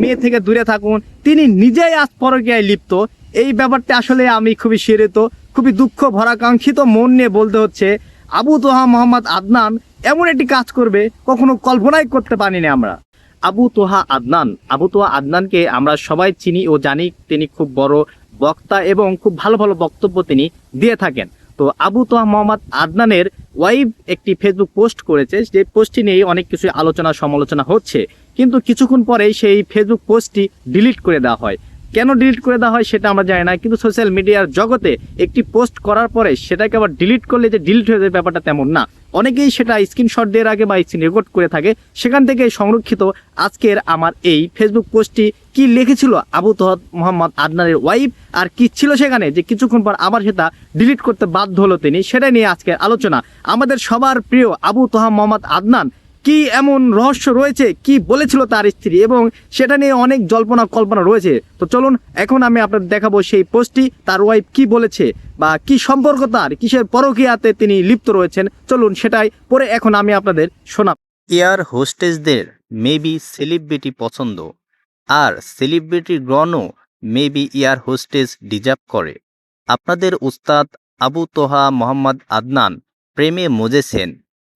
মেয়ে থেকে দূরে থাকুন। তিনি নিজেই আজ পরকীয়ায় লিপ্ত। এই ব্যাপারটা আসলে আমি খুবই শিরিত, খুবই দুঃখ, ভরাকাঙ্ক্ষিত মন নিয়ে বলতে হচ্ছে, আবু তোহা মোহাম্মদ আদনান এমন একটি কাজ করবে, কখনো কল্পনাই করতে পারিনি আমরা। আবু তোহা আদনান, আবু তোহা আদনানকে আমরা সবাই চিনি ও জানি তিনি খুব বড় বক্তা এবং খুব ভালো ভালো বক্তব্য তিনি দিয়ে থাকেন। তো আবু তোহা মোহাম্মদ আদনানের ওয়াইফ একটি ফেসবুক পোস্ট করেছে। যে পোস্টটি নিয়ে অনেক কিছু আলোচনা সমালোচনা হচ্ছে। কিন্তু কিছুক্ষণ পরেই সেই ফেসবুক পোস্টটি ডিলিট করে দেওয়া হয়। কেন ডিলিট করে দেওয়া হয় সেটা আমরা জানি না, কিন্তু সোশ্যাল মিডিয়ার জগতে একটি পোস্ট করার পরে সেটাকে আবার ডিলিট করলে যে ডিলিট হয়ে যাবে ব্যাপারটা তেমন না। অনেকেই সেটা স্ক্রিনশট দেওয়ার আগে বা স্ক্রিন রেকর্ড করে থাকে। সেখান থেকে সংরক্ষিত আজকের আমার এই ফেসবুক পোস্টটি কি লিখেছিল আবু তহদ মোহাম্মদ আদনানের ওয়াইফ আর কি ছিল সেখানে যে কিছুক্ষণ পর আবার সেটা ডিলিট করতে বাধ্য হলো তিনি, সেটা নিয়ে আজকের আলোচনা। আমাদের সবার প্রিয় আবু তোহা মোহাম্মদ আদনান কি এমন রহস্য রয়েছে? কি বলেছিল তার স্ত্রী? এবং সেটা নিয়ে অনেক জল্পনা কল্পনা রয়েছে। তো চলুন, এখন আমি আপনাদের দেখাবো সেই পোস্টটি, তার ওয়াইফ কি বলেছে বা কি সম্পর্ক তার, কিসের পরকীয়াতে তিনি লিপ্ত রয়েছেন। চলুন, সেটাই পরে এখন আমি আপনাদের শোনাব এয়ার হোস্টেসদের মেবি সেলিব্রিটি পছন্দ, আর সেলিব্রিটি গ্রহণও মেবি এয়ার হোস্টেস ডিজার্ভ করে। আপনাদের উস্তাদ আবু তোহা মোহাম্মদ আদনান প্রেমে মজেছেন,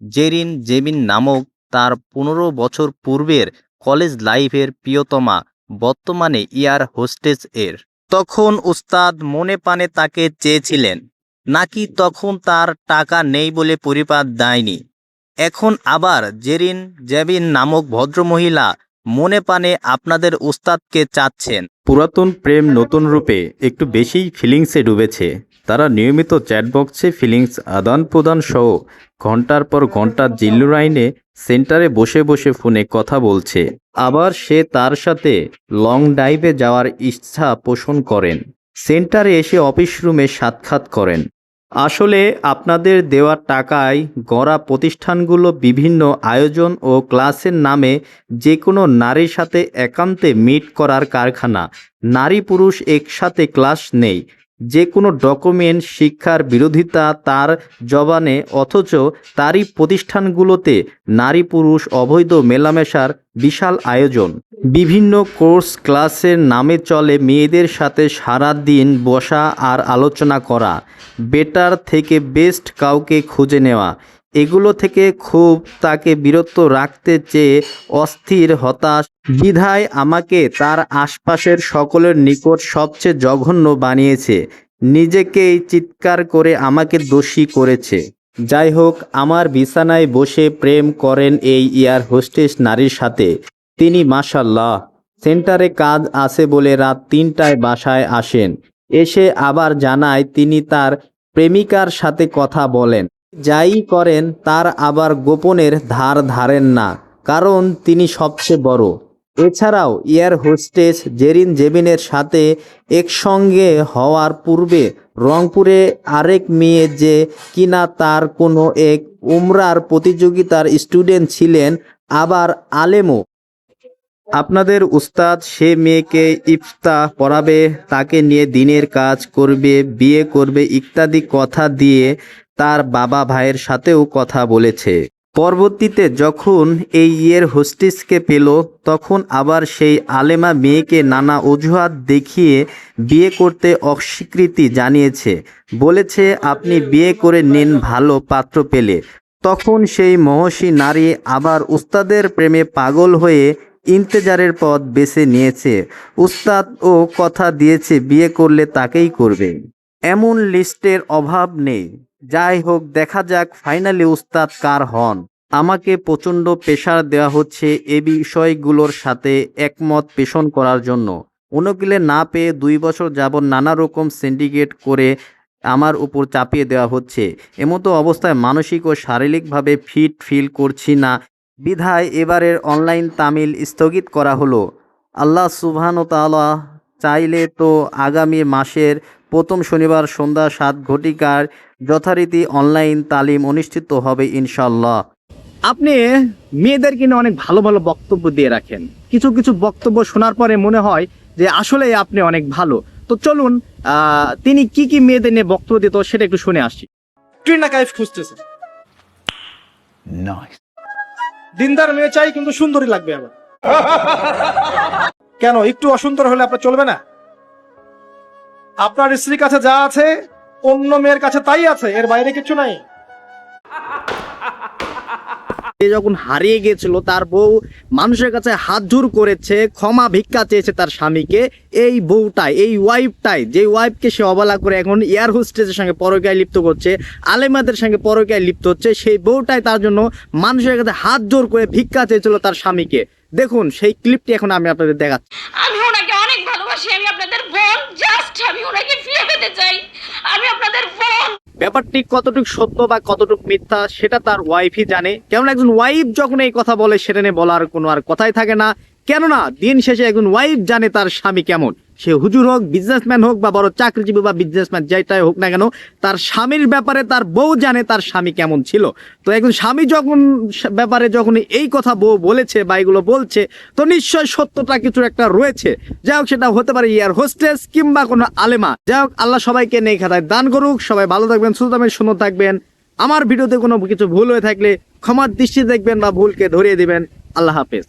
জেরিন জেমিন নামক তার পনেরো বছর পূর্বের কলেজ লাইফের প্রিয়তমা বর্তমানে ইয়ার হোস্টেস এর। তখন উস্তাদ মনে পানে তাকে চেয়েছিলেন, নাকি তখন তার টাকা নেই বলে পরিপাত দেয়নি। এখন আবার জেরিন জেবিন নামক ভদ্রমহিলা মনে পানে আপনাদের উস্তাদকে চাচ্ছেন। পুরাতন প্রেম নতুন রূপে একটু বেশিই ফিলিংসে ডুবেছে। তারা নিয়মিত চ্যাটবক্সে ফিলিংস আদান প্রদান সহ ঘণ্টার পর ঘণ্টা জিল্লুরাইনে সেন্টারে বসে বসে ফোনে কথা বলছে। আবার সে তার সাথে লং ড্রাইভে যাওয়ার ইচ্ছা পোষণ করেন। সেন্টারে এসে অফিস রুমে সাক্ষাৎ করেন। আসলে আপনাদের দেওয়া টাকায় গড়া প্রতিষ্ঠানগুলো বিভিন্ন আয়োজন ও ক্লাসের নামে যে কোনো নারীর সাথে একান্তে মিট করার কারখানা। নারী পুরুষ একসাথে ক্লাস নেই। যে কোনো ডকুমেন্ট শিক্ষার বিরোধিতা তার জবানে, অথচ তারই প্রতিষ্ঠানগুলোতে নারী পুরুষ অবৈধ মেলামেশার বিশাল আয়োজন। বিভিন্ন কোর্স ক্লাসের নামে চলে মেয়েদের সাথে সারা দিন বসা আর আলোচনা করা। বেটার থেকে বেস্ট কাউকে খুঁজে নেওয়া। এগুলো থেকে খুব তাকে বিরত রাখতে চেয়ে অস্থির, হতাশ বিধায় আমাকে তার আশপাশের সকলের নিকট সবচেয়ে জঘন্য বানিয়েছে। নিজেকেই চিৎকার করে আমাকে দোষী করেছে। যাই হোক, আমার বিছানায় বসে প্রেম করেন এই এয়ার হোস্টেস নারীর সাথে। তিনি মাসাল্লাহ সেন্টারে কাজ আছে বলে রাত তিনটায় বাসায় আসেন। এসে আবার জানায় তিনি তার প্রেমিকার সাথে কথা বলেন। যাই করেন, তার আবার গোপনের ধার ধারেন না, কারণ তিনি সবচেয়ে বড়। এছাড়াও, এয়ার হোস্টেস জেরিন জেবিনের সাথে একসঙ্গে হওয়ার পূর্বে রংপুরে আরেক মেয়ে যে কিনা তার কোনো এক উমরার প্রতিযোগিতার স্টুডেন্ট ছিলেন, আবার আলেমও। আপনাদের উস্তাদ সে মেয়েকে ইফতা পড়াবে, তাকে নিয়ে দিনের কাজ করবে, বিয়ে করবে ইত্যাদি কথা দিয়ে তার বাবা ভাইয়ের সাথেও কথা বলেছে। পরবর্তীতে যখন এই ইয়ের হোস্টেসকে পেল, তখন আবার সেই আলেমা মেয়েকে নানা অজুহাত দেখিয়ে বিয়ে করতে অস্বীকৃতি জানিয়েছে। বলেছে, আপনি বিয়ে করে নিন, ভালো পাত্র পেলে। তখন সেই মহর্ষি নারী আবার উস্তাদের প্রেমে পাগল হয়ে ইন্তেজারের পথ বেছে নিয়েছে। উস্তাদ ও কথা দিয়েছে, বিয়ে করলে তাকেই করবে। এমন লিস্টের অভাব নেই। যাই হোক, দেখা যাক ফাইনালি উস্তাদ কার হন। আমাকে প্রচণ্ড প্রেশার দেওয়া হচ্ছে এ বিষয়গুলোর সাথে একমত পেষণ করার জন্য। অনুকূলে না পেয়ে দুই বছর যাবৎ নানা রকম সিন্ডিকেট করে আমার উপর চাপিয়ে দেওয়া হচ্ছে। এমতো অবস্থায় মানসিক ও শারীরিকভাবে ফিট ফিল করছি না। বিধায় এবারের অনলাইন তামিল স্থগিত করা হলো। আল্লাহ সুবহান তাআলা চাইলে তো আগামী মাসের প্রথম শনিবার সন্ধ্যা সাত ঘটিকার যথারীতি অনলাইন তালিম অনুষ্ঠিত হবে ইনশাল্লাহ আপনি মেয়েদের কিনে অনেক ভালো ভালো বক্তব্য দিয়ে রাখেন। কিছু কিছু বক্তব্য শোনার পরে মনে হয় যে আসলে আপনি অনেক ভালো। তো চলুন আহ, তিনি কি কি মেয়েদের নিয়ে বক্তব্য দিত সেটা একটু শুনে আসি। ট্রিনা কাইফ খুঁজতেছে। দিনদার মেয়ে চাই কিন্তু সুন্দরী লাগবে আবার। কেন? একটু অসুন্দর হলে আপনার চলবে না? আপনার স্ত্রীর কাছে যা আছে, অন্য মেয়ের কাছে তাই আছে, এর বাইরে কিছু নাই। যখন হারিয়ে গেছিল, তার বউ মানুষের কাছে হাত জোর করেছে, ক্ষমা ভিক্ষা চেয়েছে তার স্বামীকে। এই বউটাই, এই ওয়াইফটাই, যে ওয়াইফকে সে অবলা করে এখন এয়ার হোস্টেসের সঙ্গে পরকায় লিপ্ত করছে, আলেমাদের সঙ্গে পরকায় লিপ্ত হচ্ছে, সেই বউটাই তার জন্য মানুষের কাছে হাত জোর করে ভিক্ষা চেয়েছিল তার স্বামীকে। দেখুন, সেই ক্লিপটি এখন আমি আপনাদের দেখাচ্ছি। আমি আপনাদের বোন, জাস্ট আমি ওনাকে ফিরে পেতে চাই। আমি আপনাদের বোন। ব্যাপারটি কতটুক সত্য বা কতটুক মিথ্যা সেটা তার ওয়াইফই জানে। কেমন একজন ওয়াইফ যখন এই কথা বলে, সেটা নিয়ে বলার কোনো আর কথাই থাকে না। কেননা দিন শেষে একজন ওয়াইফ জানে তার স্বামী কেমন। সে হুজুর হোক বিজনেসম্যান হোক বা বড় চাকরিজীবী বা বিজনেসম্যান যেটাই হোক না কেন, তার স্বামীর ব্যাপারে তার বউ জানে তার স্বামী কেমন ছিল। তো একজন স্বামী যখন ব্যাপারে যখন এই কথা বউ বলেছে বা এগুলো বলছে, তো নিশ্চয় সত্যটা কিছু একটা রয়েছে। যাই হোক, সেটা হতে পারে ইয়ার হোস্টেস কিংবা কোনো আলেমা। যাই হোক, আল্লাহ সবাইকে নেই খাতায় দান করুক, সবাই ভালো থাকবেন, সুস্থ থাকবেন সুন্দর থাকবেন। আমার ভিডিওতে কোনো কিছু ভুল হয়ে থাকলে ক্ষমার দৃষ্টি দেখবেন বা ভুলকে ধরিয়ে দিবেন। আল্লাহ হাফেজ।